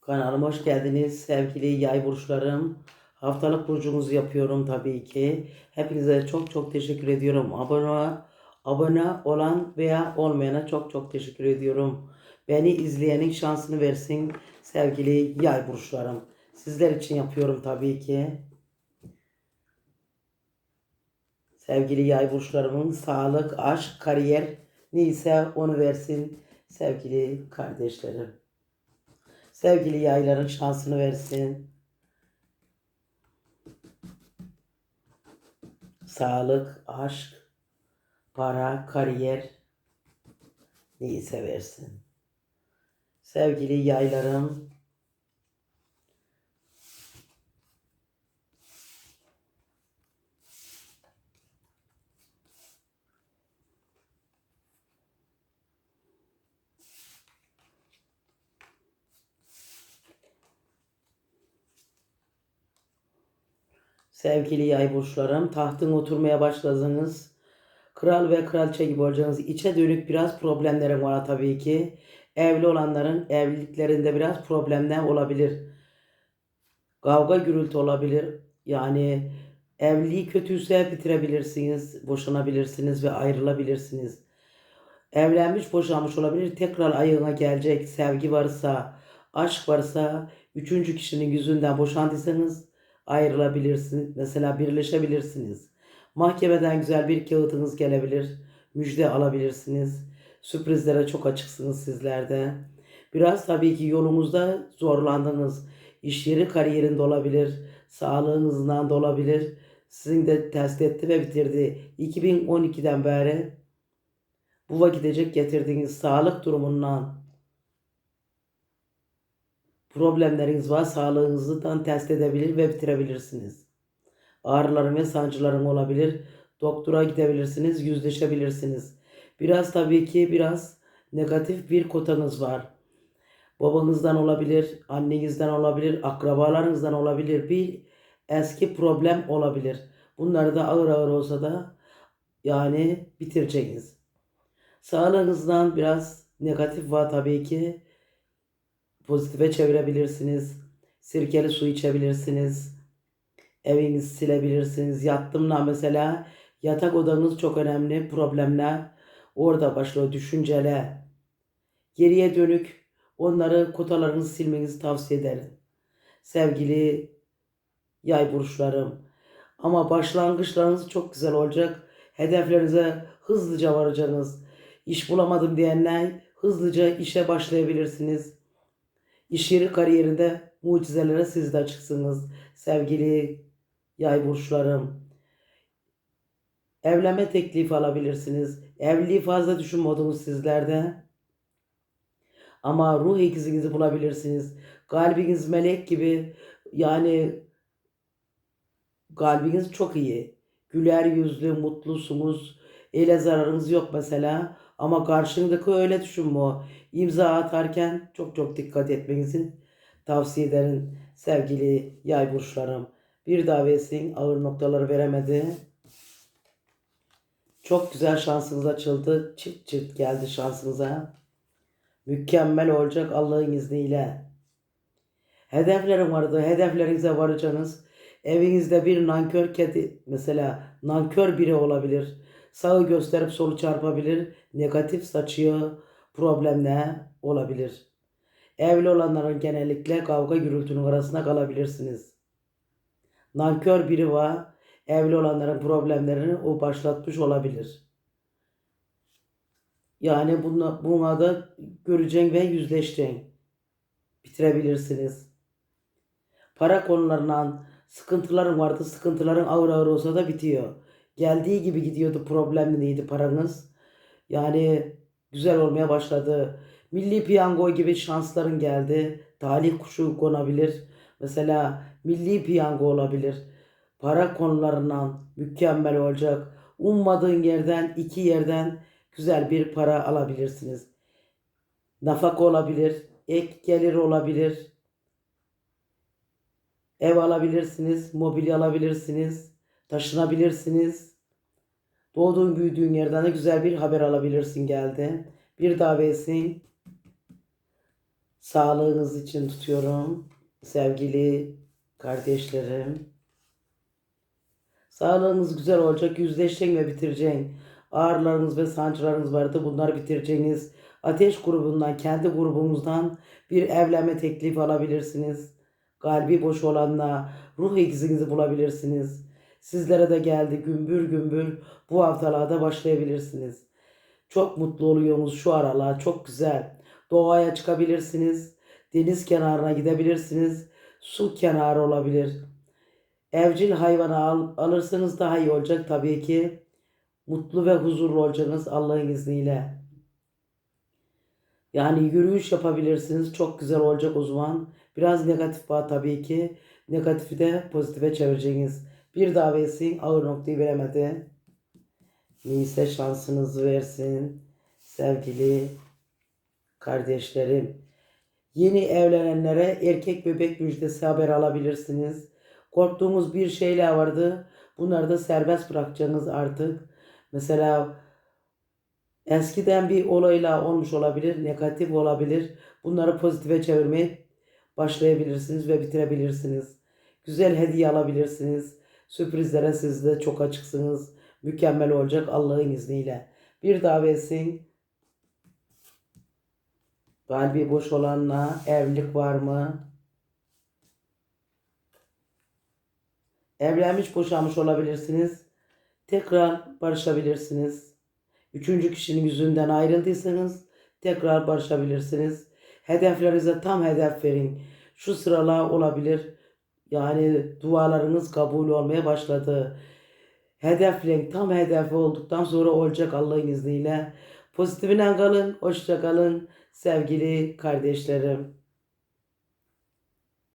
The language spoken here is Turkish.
Kanalıma hoş geldiniz sevgili yay burçlarım. Haftalık burcunuzu yapıyorum tabii ki. Hepinize çok çok teşekkür ediyorum. Abone, abone olan veya olmayana çok çok teşekkür ediyorum. Beni izleyenin şansını versin sevgili yay burçlarım. Sizler için yapıyorum tabii ki. Sevgili yay burçlarımın sağlık, aşk, kariyer neyse onu versin sevgili kardeşlerim. Sevgili yayların şansını versin. Sağlık, aşk, para, kariyer neyse versin. Sevgili yaylarım Sevgili yay burçlarım, tahtın oturmaya başladınız. Kral ve kraliçe gibi olacaksınız. İçe dönük biraz problemlerim var tabii ki. Evli olanların evliliklerinde biraz problemler olabilir. Kavga gürültü olabilir. Yani evliliği kötüyse bitirebilirsiniz, boşanabilirsiniz ve ayrılabilirsiniz. Evlenmiş boşanmış olabilir. Tekrar ayağına gelecek sevgi varsa, aşk varsa, üçüncü kişinin yüzünden boşandıysanız ayrılabilirsiniz. Mesela birleşebilirsiniz. Mahkemeden güzel bir kağıtınız gelebilir. Müjde alabilirsiniz. Sürprizlere çok açıksınız sizler de. Biraz tabii ki yolunuzda zorlandınız. İş yeri kariyerinde olabilir. Sağlığınızdan da olabilir. Sizin de test etti ve bitirdi. 2012'den beri bu vakitecek getirdiğiniz sağlık durumundan problemleriniz var. Sağlığınızdan test edebilir ve bitirebilirsiniz. Ağrıların ve sancıların olabilir. Doktora gidebilirsiniz, yüzleşebilirsiniz. Biraz tabii ki biraz negatif bir kotanız var. Babanızdan olabilir, annenizden olabilir, akrabalarınızdan olabilir. Bir eski problem olabilir. Bunları da ağır ağır olsa da yani bitireceğiniz. Sağlığınızdan biraz negatif var tabii ki pozitife çevirebilirsiniz. Sirkeli su içebilirsiniz. Evinizi silebilirsiniz. Yattımla mesela yatak odanız çok önemli problemler. Orada başlıyor düşünceler. Geriye dönük onları kotalarınızı silmenizi tavsiye ederim. Sevgili yay burçlarım. Ama başlangıçlarınız çok güzel olacak. Hedeflerinize hızlıca varacaksınız. İş bulamadım diyenler hızlıca işe başlayabilirsiniz. İş yeri kariyerinde mucizelere siz de açıksınız. Sevgili yay burçlarım. Evlenme teklifi alabilirsiniz. Evliliği fazla düşünmediniz sizlerde. Ama ruh ikizinizi bulabilirsiniz. Kalbiniz melek gibi yani kalbiniz çok iyi. Güler yüzlü, mutlusunuz. Ele zararınız yok mesela. Ama karşındaki öyle düşünme. İmza atarken çok çok dikkat etmenizi tavsiye ederim sevgili yay burçlarım. Bir davetsin ağır noktaları veremedi. Çok güzel şansınız açıldı. Çıt çıt geldi şansınıza. Mükemmel olacak Allah'ın izniyle. Hedeflerim vardı. Hedeflerinize varacaksınız. Evinizde bir nankör kedi mesela nankör biri olabilir. Sağı gösterip solu çarpabilir. Negatif saçıyor. Problemler olabilir. Evli olanların genellikle kavga gürültünün arasında kalabilirsiniz. Nankör biri var. Evli olanların problemlerini o başlatmış olabilir. Yani buna, buna da göreceksin ve yüzleşeceksin. Bitirebilirsiniz. Para konularından sıkıntıların vardı. Sıkıntıların ağır ağır olsa da bitiyor. Geldiği gibi gidiyordu. Problemli neydi paranız? Yani güzel olmaya başladı. Milli piyango gibi şansların geldi. Talih kuşu konabilir. Mesela milli piyango olabilir. Para konularından mükemmel olacak. Ummadığın yerden, iki yerden güzel bir para alabilirsiniz. Nafaka olabilir, ek gelir olabilir. Ev alabilirsiniz, mobilya alabilirsiniz, taşınabilirsiniz. Doğduğun büyüdüğün yerden de güzel bir haber alabilirsin geldi. Bir davetsin. Sağlığınız için tutuyorum. Sevgili kardeşlerim. Sağlığınız güzel olacak. Yüzleşeceksin ve bitireceksin. Ağrılarınız ve sancılarınız vardı. Bunları bitireceğiniz. Ateş grubundan, kendi grubunuzdan bir evlenme teklifi alabilirsiniz. Kalbi boş olanla ruh ikizinizi bulabilirsiniz. Sizlere de geldi gümbür gümbür bu haftalarda başlayabilirsiniz. Çok mutlu oluyorsunuz şu aralar. Çok güzel. Doğaya çıkabilirsiniz. Deniz kenarına gidebilirsiniz. Su kenarı olabilir. Evcil hayvanı al, alırsanız daha iyi olacak tabii ki. Mutlu ve huzurlu olacaksınız Allah'ın izniyle. Yani yürüyüş yapabilirsiniz. Çok güzel olacak o zaman. Biraz negatif var tabii ki. Negatifi de pozitife çevireceğiniz. Bir davetsin ağır noktayı veremedi. Neyse şansınızı versin. Sevgili kardeşlerim. Yeni evlenenlere erkek bebek müjdesi haber alabilirsiniz. Korktuğumuz bir şeyler vardı. Bunları da serbest bırakacaksınız artık. Mesela eskiden bir olayla olmuş olabilir, negatif olabilir. Bunları pozitife çevirmeye başlayabilirsiniz ve bitirebilirsiniz. Güzel hediye alabilirsiniz. Sürprizlere siz de çok açıksınız. Mükemmel olacak Allah'ın izniyle. Bir davetsin. Kalbi boş olanla evlilik var mı? Evlenmiş boşanmış olabilirsiniz. Tekrar barışabilirsiniz. Üçüncü kişinin yüzünden ayrıldıysanız tekrar barışabilirsiniz. Hedeflerinize tam hedef verin. Şu sıralar olabilir. Yani dualarınız kabul olmaya başladı. Hedefleyin. Tam hedefi olduktan sonra olacak Allah'ın izniyle. Pozitifine kalın. Hoşça kalın. Sevgili kardeşlerim.